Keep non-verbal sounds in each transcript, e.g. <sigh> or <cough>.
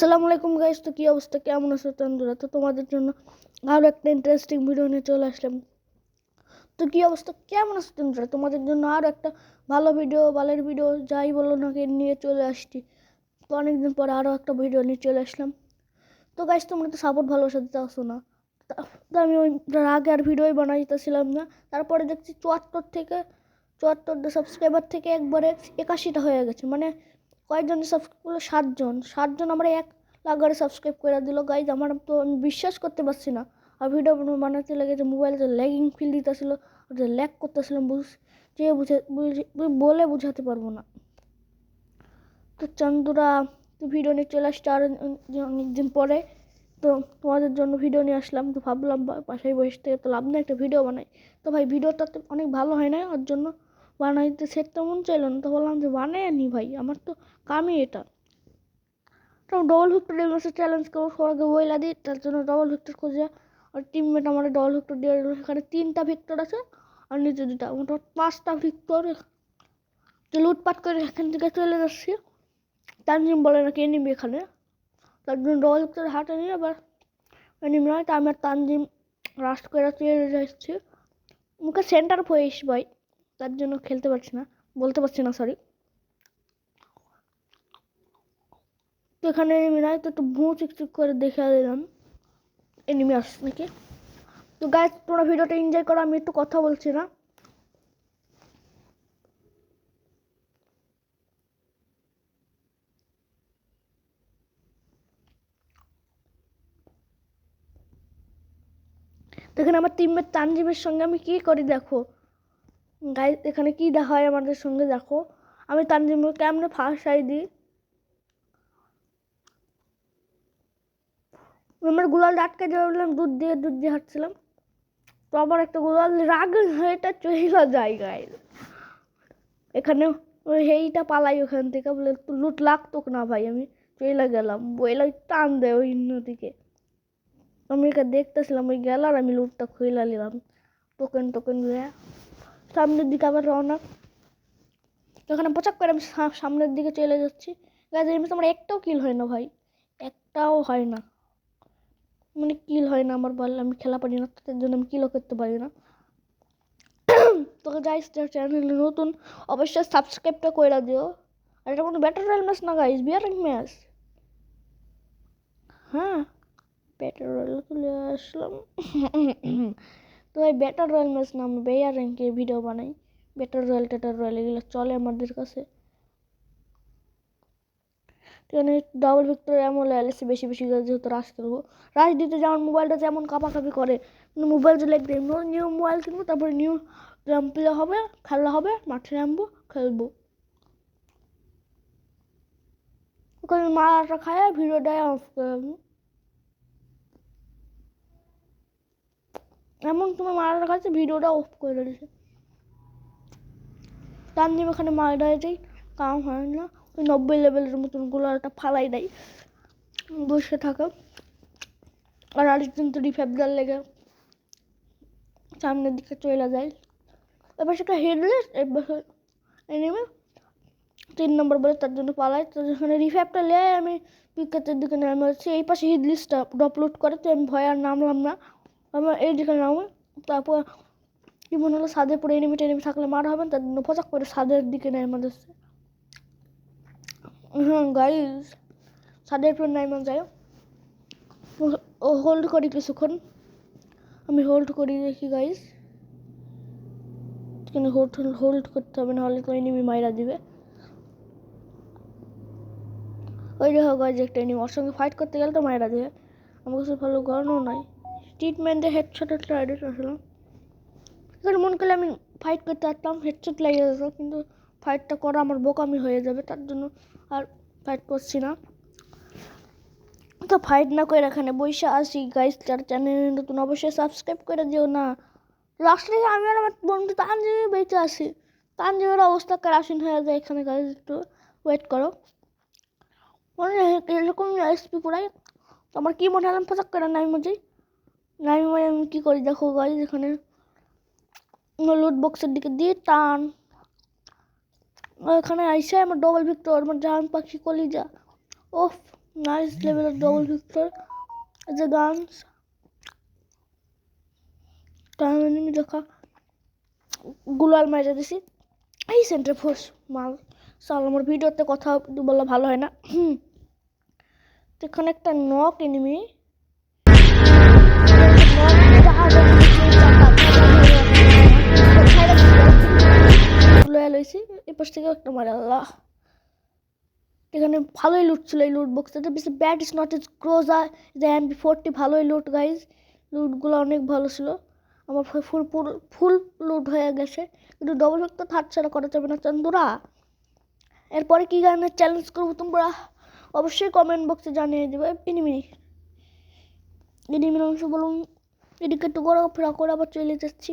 আসসালামু আলাইকুম গাইস তো কী অবস্থা? কেমন আছো তন্দুরা তো তোমাদের জন্য আরও একটা ইন্টারেস্টিং ভিডিও নিয়ে চলে আসলাম। তো কী অবস্থা? কেমন আছো তন্দুরা তোমাদের জন্য আরও একটা ভালো ভিডিও বালের ভিডিও যাই বলো না কে নিয়ে চলে আসছি। তো অনেকদিন পরে আরও একটা ভিডিও নিয়ে চলে আসলাম। তো গাইস তোমরা তো সাপোর্ট ভালোবাসা দিতে আসো না। তা- আমি ওই আগে আর ভিডিওই বানাইতেছিলাম না, তারপরে দেখছি চুয়াত্তর থেকে চুয়াত্তরটা সাবস্ক্রাইবার থেকে একবারে একাশিটা হয়ে গেছে। মানে কয়েকজন সাবস্ক্রাইব করল, সাতজন। সাতজন আমরা এক লাগারে সাবস্ক্রাইব করে দিল। গাইজ আমার তো আমি বিশ্বাস করতে পারছি না। আর ভিডিও বানাতে লেগেছে মোবাইলটা ল্যাগিং ফিল দিতেছিল ল্যাগ করতেছিলাম, বুঝ যে বুঝে বলে বুঝাতে পারব না। তো চান্দুরা, তো ভিডিও নিয়ে চলে আসছে আর অনেকদিন পরে। তো তোমাদের জন্য ভিডিও নিয়ে আসলাম। তো ভাবলাম বাসায় বসে থেকে তো লাভ নেই একটা ভিডিও বানাই। তো ভাই ভিডিওটা অনেক ভালো হয় না? ওর জন্য বানাইতে সেট তেমন চাইলো না, তো বললাম যে বানাই আনি ভাই, আমার তো কামই এটা। তো ডবল ভিক্টর মাসে চ্যালেঞ্জ করব সবাইকে বইলা দিই তার জন্য ডবল ভিক্টর খুঁজে, আর টিমমেট আমার ডবল ভিক্টর দিয়ে সেখানে তিনটা ভিক্টর আছে, আর নিচে দুটা মোটামুটি পাঁচটা ভিক্টর লুটপাট করে এখান থেকে চলে যাচ্ছি তানজিম বলে নাকি এনিমি এখানে। তার জন্য ডবল ভিক্টর হাতে নিয়ে আবার এনিমি নয়, তা আমি আমার তানজিম রাস্ট করে চলে যাচ্ছি। মুখে সেন্টার হয়েস ভাই। তার জন্য খেলতে পারছি না। বলতে পারছি না সরি তো এখানে এনিমি নাই তো একটু ভুঁ চিকচিক করে দেখে দিলাম এনিমি আসছে নাকি? তো গাছ তোমরা ভিডিওটা এনজয় করো, আমি একটু কথা বলছি না। তো এখানে আমার টিমের তানজিমের সঙ্গে আমি কি করি, দেখো। গাই এখানে কি দেখা হয় আমাদের সঙ্গে? দেখো। আমি তানজিমকে কেমনে ফার্স্ট আই দিই? আমার গুলাল আটকে বললাম দুধ দিয়ে দুধ দিয়ে হাঁটছিলাম। তো আবার একটা গুলাল রাগ হয়েটা চলে যায় গায়ে এখানে হেইটা পালাই ওখান থেকে। বলে লুট লাগতো না ভাই, আমি চলে গেলাম। বইলা টান দেয় ওই নদীকে আমি এখানে দেখতেছিলাম, ওই গেল আর আমি লুটটা খুইলা নিলাম। টোকেন টোকেন দিয়ে সামনের দিকে আবার রওনা। ওখানে পোচাক করে আমি সামনের দিকে চলে যাচ্ছি। গাছ এমনি আমার একটাও কিল হয় না ভাই। একটাও হয় না। মানে কিল হয় না আমার বল আমি খেলা পারি না তার জন্য আমি কিলও করতে পারি না। <coughs> তোকে যাইস চ্যানেলে নতুন, অবশ্যই সাবস্ক্রাইবটা করে দিও। আর এটা কোনো ব্যাটার রয়্যাল ম্যাচ না গাইস বিয়ারিং ম্যাচ হ্যাঁ ব্যাটার রয়্যাল চলে আসলাম। তো এই ব্যাটার রয়্যাল ম্যাচ না আমি বেয়ার র্যাঙ্কে ভিডিও বানাই। ব্যাটার রয়্যাল টেটার রয়্যাল এগুলো চলে আমাদের কাছে। ডাবল ভিক্টর এমন এসে বেশি বেশি করে যেহেতু রাশ করব রাশ দিতে যেমন মোবাইলটা যেমন কাঁপাকাঁপি করে, কিন্তু মোবাইল যদি একদিন নিউ মোবাইল কিনবো, তারপরে নিউ র্যাম প্লে হবে, খেলা হবে, মাঠে নামবো, খেলব। ওখানে মারাটা খায় ভিডিওটা অফ করে এমন তোমার মারাটা খাচ্ছে ভিডিওটা অফ করে দিয়েছে। তানজিম ওখানে মারা যায় কাম হয় না। ওই নব্বই লেভেলের মতন গোলাটা ফালাই দেয়। বসে থাকা। আর আরেকজন তো রিফ্যাবদার লেগে সামনের দিকে চলে যায়। এবার সেটা হেডলেস এবার তিন নম্বর বলে তার জন্য পালাই তো যেখানে রিফ্যাবটা লে আমি উইকেটের দিকে নামে এই পাশে হিডলিসটা ডপলোড করে, তো আমি ভয় আর নামলাম না। আমার এই দিকে নামো তারপর কি মনে হলো সাদের পরে এনিমি টেনিমি থাকলে মারা হবে, তার জন্য পচাক করে সাদের দিকে নেয় আমাদের হ্যাঁ গাইস সাদের পর নাই মান যায় ও হোল্ড করি কিছুক্ষণ। আমি হোল্ড করি দেখি গাইস কিন্তু হোল্ড হোল্ড করতে হবে না হলে তো এনিমি মাইরা দিবে। ওই দেখো গাইজ একটা এনিমি ওর সঙ্গে ফাইট করতে গেলে তো মাইরা দিবে। আমার কাছে ভালো গড়নও নাই। ট্রিটমেন্টে হেডশটের ট্রাইডেট আসলাম। এখানে মন করলে আমি ফাইট করতে পারতাম হেডশট লাগিয়ে যেত কিন্তু ফাইটটা করা আমার বোকামি হয়ে যাবে, তার জন্য আর ফাইট করছি না। তো ফাইট না করে এখানে বসে আসি গাইস যার চ্যানেল নতুন অবশ্যই সাবস্ক্রাইব করে দিও না। লাস্টে আমি আর আমার বন্ধু তানজিমি বেঁচে আসি তানজিমের অবস্থা কেরাসিন হয়ে যায় এখানে গাইস একটু ওয়েট করো। মনে হয় এরকম এসপি পুরাই। তো আমার কী মনে হলাম পোশাক করে নাই মধ্যেই মানে আমি কী করি? দেখো গাইস এখানে লুট বক্সের দিকে দিয়ে টান। এখানে আইসে আমার ডবল ভিক্টর আমার জাহান পাখি কলিজা। ওফ নাইস লেভেলের ডবল ভিক্টর যে গানস টাইম দেখা, গুলাল মাইরা দিছি। এই সেন্টার ফোর্স মাল। সাল আমার ভিডিওতে কথা বলা ভালো হয় না। এখানে একটা নক এনিমি লইছি পাশ একটা মারে, আল্লাহ। এখানে ভালোই লুট ছিল এই লুট বক্সটাতে বেশি ব্যাড ইজ নট ইজ ক্রোজা যে এমপি ফোরটি ভালোই লুট গাইজ লুটগুলো অনেক ভালো ছিল। আমার ফুল ফুল ফুল লুট হয়ে গেছে। কিন্তু ডবল তো থার্ড ছাড়া করা যাবে না, চান্দুরা। এরপরে কী গানের চ্যালেঞ্জ করব তোমরা? অবশ্যই কমেন্ট বক্সে জানিয়ে দেবে। এনিমি এনিমির অংশ বলুন এদিকে একটু ঘোরাফেরা করে আবার চলে যাচ্ছি।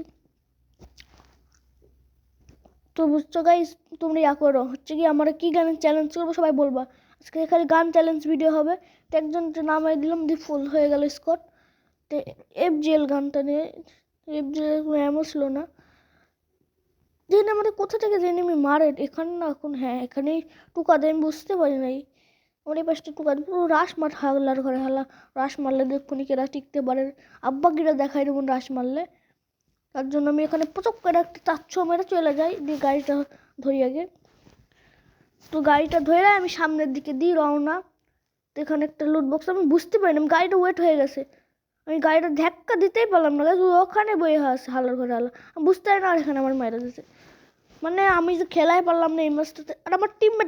তো বুঝছ গাইজ তোমরা ইয়া করো, হচ্ছে কি আমরা কী গানের চ্যালেঞ্জ করব সবাই বলবা। আজকে এখানে গান চ্যালেঞ্জ ভিডিও হবে, তো একজন নামাই দিলাম, দিয়ে ফুল হয়ে গেল স্কট তো এফ জিএল গানটা নিয়ে এফ জিএল কোনো ছিল না। যেখানে আমাদের কোথা থেকে জেনে আমি মারে, এখানে না এখন হ্যাঁ এখানেই টুকা দেয় আমি বুঝতে পারি নাই। আমার এই পাশটা দেয় পুরো রাস মাঠ হাগলার ঘরে হালা। রাস মারলে দেখুনি কেরা টিকতে পারে। আব্বা গিরা দেখাই দেবো রাস মারলে। তার জন্য আমি এখানে প্রচক করে একটা চাচ্ছ মেরে চলে যাই। দিয়ে গাড়িটা ধরি আগে। তো গাড়িটা ধরে আমি সামনের দিকে দিই রওনা। তো এখানে একটা লুট বক্স আমি বুঝতে পারিনি গাড়িটা ওয়েট হয়ে গেছে। আমি গাড়িটা ধাক্কা দিতেই পারলাম না। গাছ ওখানে বয়ে আছে হালার ঘরে হালা। আমি বুঝতে পারি না আর এখানে আমার মায়েরা দিতে মানে আমি যে খেলাই পারলাম না এই ম্যাচটাতে আর আমার টিমমেট